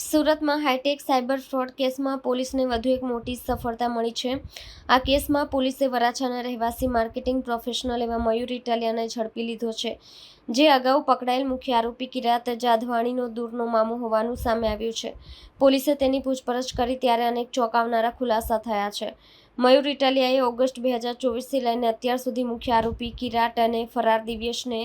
સુરતમાં high tech cyber fraud કેસમાં પોલીસને વધુ એક મોટી સફળતા મળી છે. આ કેસમાં પોલીસે વરાછાના રહેવાસી માર્કેટિંગ પ્રોફેશનલ એવા મયુર ઇટાલિયાને ઝડપી લીધો છે, જે અગાઉ પકડાયેલ મુખ્ય આરોપી કિરાત જાધવાણીનો દૂરનો મામો હોવાનું સામે આવ્યું છે. પોલીસે તેની પૂછપરછ કરી ત્યારે અનેક ચોંકાવનારા ખુલાસા થયા છે. મયુર ઇટાલિયાએ ઓગસ્ટ બે હજાર ચોવીસથી લઈને અત્યાર સુધી મુખ્ય આરોપી કિરાટ અને ફરાર દિવ્યેશને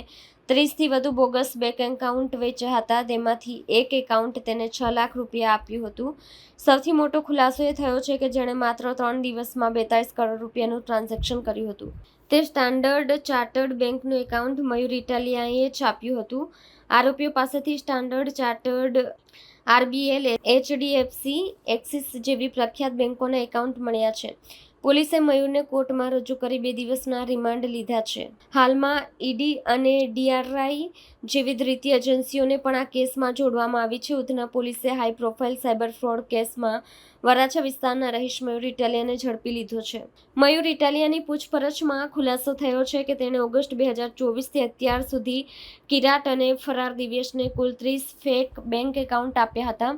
ત્રીસથી વધુ બોગસ બેંક એકાઉન્ટ વેચ્યા હતા. તેમાંથી એક એકાઉન્ટ તેને છ લાખ રૂપિયા આપ્યું હતું. સૌથી મોટો ખુલાસો એ થયો છે કે જેણે માત્ર ત્રણ દિવસમાં બેતાળીસ કરોડ રૂપિયાનું ટ્રાન્ઝેક્શન કર્યું હતું. તે સ્ટાન્ડર્ડ ચાર્ટર્ડ બેંકનું એકાઉન્ટ મયુર ઇટાલિયાએ છાપ્યું હતું. આરોપીઓ પાસેથી standard chartered RBL, HDFC, Axis જેવી પ્રખ્યાત બેંકોના એકાઉન્ટ મળ્યા છે. પોલીસે મયુરને કોર્ટમાં રજૂ કરી બે દિવસના રિમાન્ડ લીધા છે. હાલમાં ઈડી અને ડીઆરઆઈ જેવી ધૃતીય એજન્સીઓને પણ આ કેસમાં જોડવામાં આવી છે. ઉધના પોલીસે હાઈ પ્રોફાઇલ સાયબર ફ્રોડ કેસમાં વરાછા વિસ્તારના રહીશ મયુર ઇટાલિયાને ઝડપી લીધો છે. મયુર ઇટાલિયાની પૂછપરછમાં ખુલાસો થયો છે કે તેણે ઓગસ્ટ બે હજાર ચોવીસથી અત્યાર સુધી કિરાટ અને ફરાર દિવ્યેશને કુલ ત્રીસ ફેક બેંક એકાઉન્ટ આપ્યા હતા.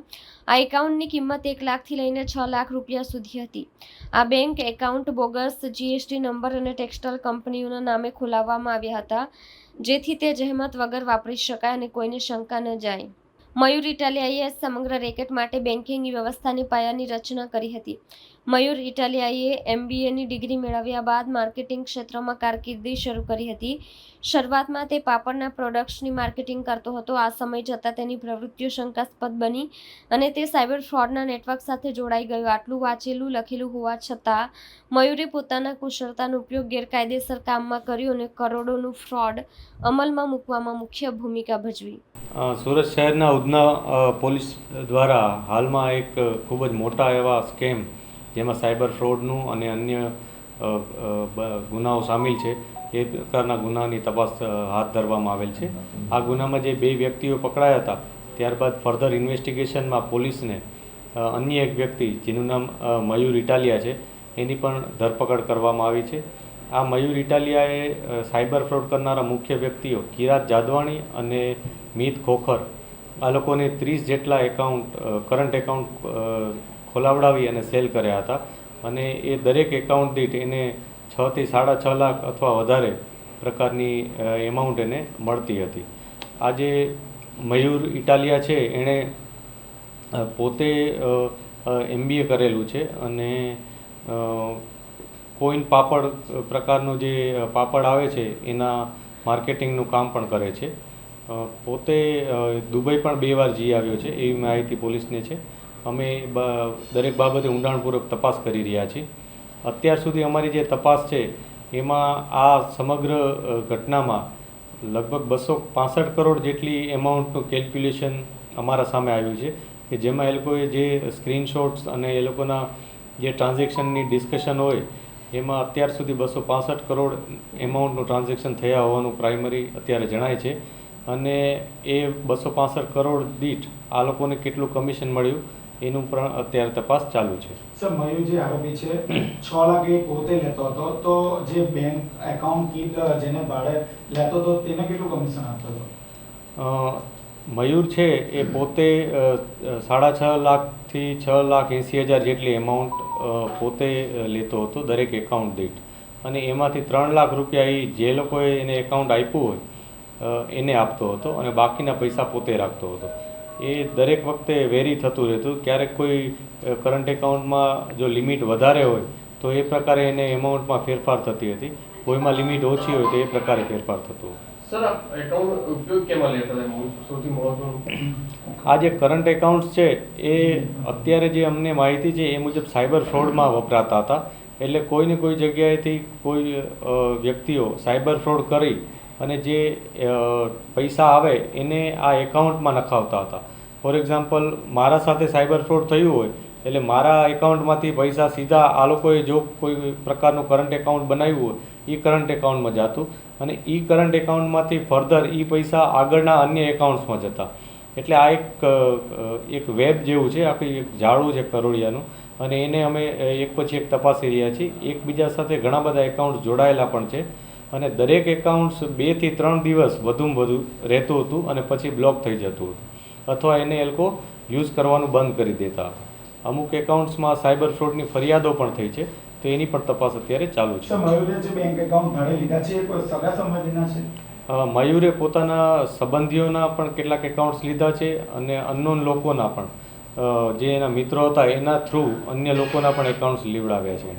આ એકાઉન્ટની કિંમત એક લાખથી લઈને છ લાખ રૂપિયા સુધી હતી. આ bank account bogus GST number અને ટેક્સટાઇલ કંપનીઓના નામે ખોલાવવામાં આવ્યા હતા, જેથી તે જહેમત વગર વાપરી શકાય અને કોઈને શંકા ન જાય. મયુર ઇટાલિયાએ સમગ્ર રેકેટ માટે બેન્કિંગ વ્યવસ્થાની પાયાની રચના કરી હતી. મયુર ઇટાલિયાએ એમબીએની ડિગ્રી મેળવ્યા બાદ માર્કેટિંગ ક્ષેત્રમાં કારકિર્દી શરૂ કરી હતી. શરૂઆતમાં તે પાપડના પ્રોડક્ટ્સની માર્કેટિંગ કરતો હતો. આ સમય જતાં તેની પ્રવૃત્તિઓ શંકાસ્પદ બની અને તે સાયબર ફ્રોડના નેટવર્ક સાથે જોડાઈ ગયો. આટલું વાંચેલું, લખેલું હોવા છતાં, મયુરે પોતાના કુશળતાનો ઉપયોગ ગેરકાયદેસર કામમાં કર્યો અને કરોડોનું ફ્રોડ અમલમાં મૂકવામાં મુખ્ય ભૂમિકા ભજવી. સુરત શહેરના ઉધના પોલીસ દ્વારા હાલમાં એક ખૂબ જ મોટા એવા સ્કેમ, જેમાં સાયબર ફ્રોડનું અને અન્ય ગુનાઓ સામેલ છે, એ પ્રકારના ગુનાની તપાસ હાથ ધરવામાં આવેલ છે. આ ગુનામાં જે બે વ્યક્તિઓ પકડાયા હતા, ત્યારબાદ ફર્ધર ઇન્વેસ્ટિગેશનમાં પોલીસને અન્ય એક વ્યક્તિ, જેનું નામ મયુર ઇટાલિયા છે, એની પણ ધરપકડ કરવામાં આવી છે. આ મયુર ઇટાલિયાએ સાયબર ફ્રોડ કરનારા મુખ્ય વ્યક્તિઓ કિરાત જાદવાણી અને મીત ખોખર આ લોકોને ત્રીસ જેટલા એકાઉન્ટ કરંટ એકાઉન્ટ ખોલાવડાવી અને સેલ કર્યા હતા. અને એ દરેક એકાઉન્ટ દીઠ એને છથી સાડા છ લાખ અથવા વધારે પ્રકારની એમાઉન્ટ એને મળતી હતી. આજે મયુર ઇટાલિયા છે, એણે પોતે એમબીએ કરેલું છે અને કોઈન પાપડ પ્રકારનું જે પાપડ આવે છે, એના માર્કેટિંગનું કામ પણ કરે છે. પોતે દુબઈ પણ બે વાર જઈ આવ્યો છે, એવી માહિતી પોલીસને છે. અમે દરેક બાબતે ઊંડાણપૂર્વક તપાસ કરી રહ્યા છીએ. અત્યાર સુધી અમારી જે તપાસ છે, એમાં આ સમગ્ર ઘટનામાં લગભગ બસો પાસઠ કરોડ જેટલી એમાઉન્ટનું કેલ્ક્યુલેશન અમારા સામે આવ્યું છે, કે જેમાં એ લોકોએ જે સ્ક્રીનશોટ્સ અને એ લોકોના જે ટ્રાન્ઝેક્શનની ડિસ્કશન હોય, એમાં અત્યાર સુધી બસો પાસઠ કરોડ એમાઉન્ટનું ટ્રાન્ઝેક્શન થયા હોવાનું પ્રાઇમરી અત્યારે જણાય છે. અને એ બસો પાસઠ કરોડ દીઠ આ લોકોને કેટલું કમિશન મળ્યું એનું પણ અત્યારે તપાસ ચાલુ છે. સર મયુર જે આરોપી છે છ લાખ એ પોતે લેતો હતો. તો જે બેંક એકાઉન્ટ કીટ જેને ભાડે લેતો હતો તેને કેટલું કમિશન આપતો હતો? મયુર છે એ પોતે સાડા છ લાખથી છ લાખ એંસી હજાર જેટલી એમાઉન્ટ પોતે લેતો હતો દરેક એકાઉન્ટ દીઠ. અને એમાંથી ત્રણ લાખ રૂપિયા એ જે લોકોએ એને એકાઉન્ટ આપ્યું હોય એને આપતો હતો અને બાકીના પૈસા પોતે રાખતો હતો. એ દરેક વખતે વેરી થતું રહેતું. ક્યારેક કોઈ કરંટ એકાઉન્ટમાં જો લિમિટ વધારે હોય તો એ પ્રકારે એને એમાઉન્ટમાં ફેરફાર થતી હતી. કોઈમાં લિમિટ ઓછી હોય તો એ પ્રકારે ફેરફાર થતો આ જે કરંટ એકાઉન્ટ્સ છે એ અત્યારે જે અમને માહિતી છે એ મુજબ સાયબર ફ્રોડમાં વપરાતા હતા. એટલે કોઈને કોઈ જગ્યાએથી કોઈ વ્યક્તિઓ સાયબર ફ્રોડ કરી અને જે પૈસા આવે એને આ એકાઉન્ટમાં નખાવતા હતા. ફોર એક્ઝામ્પલ મારા સાથે સાયબર ફ્રોડ થયું હોય, એટલે મારા એકાઉન્ટમાંથી પૈસા સીધા આ લોકોએ જો કોઈ પ્રકારનું કરંટ એકાઉન્ટ બનાવ્યું હોય એ કરંટ એકાઉન્ટમાં જતું અને એ કરંટ એકાઉન્ટમાંથી ફર્ધર એ પૈસા આગળના અન્ય એકાઉન્ટ્સમાં જતા. એટલે આ એક એક વેબ જેવું છે, આખી એક જાળું છે કરોડિયાનું અને એને અમે એક પછી એક તપાસી રહ્યા છીએ. એકબીજા સાથે ઘણા બધા એકાઉન્ટ જોડાયેલા પણ છે. અને દરેક એકાઉન્ટ્સ બેથી ત્રણ દિવસ વધુમાં વધુ રહેતું હતું અને પછી બ્લોક થઈ જતું હતું. અથવા એને એ લોકો યુઝ કરવાનું બંધ કરી દેતા હતા. અમુક એકાઉન્ટ્સમાં સાયબર ફ્રોડની ફરિયાદો પણ થઈ છે તો એની પણ તપાસ અત્યારે ચાલુ છે. મયુરે પોતાના સંબંધીઓના પણ કેટલાક એકાઉન્ટ્સ લીધા છે અને અનનોન લોકોના પણ. જે એના મિત્રો હતા એના થ્રુ અન્ય લોકોના પણ એકાઉન્ટ્સ લીવડાવ્યા છે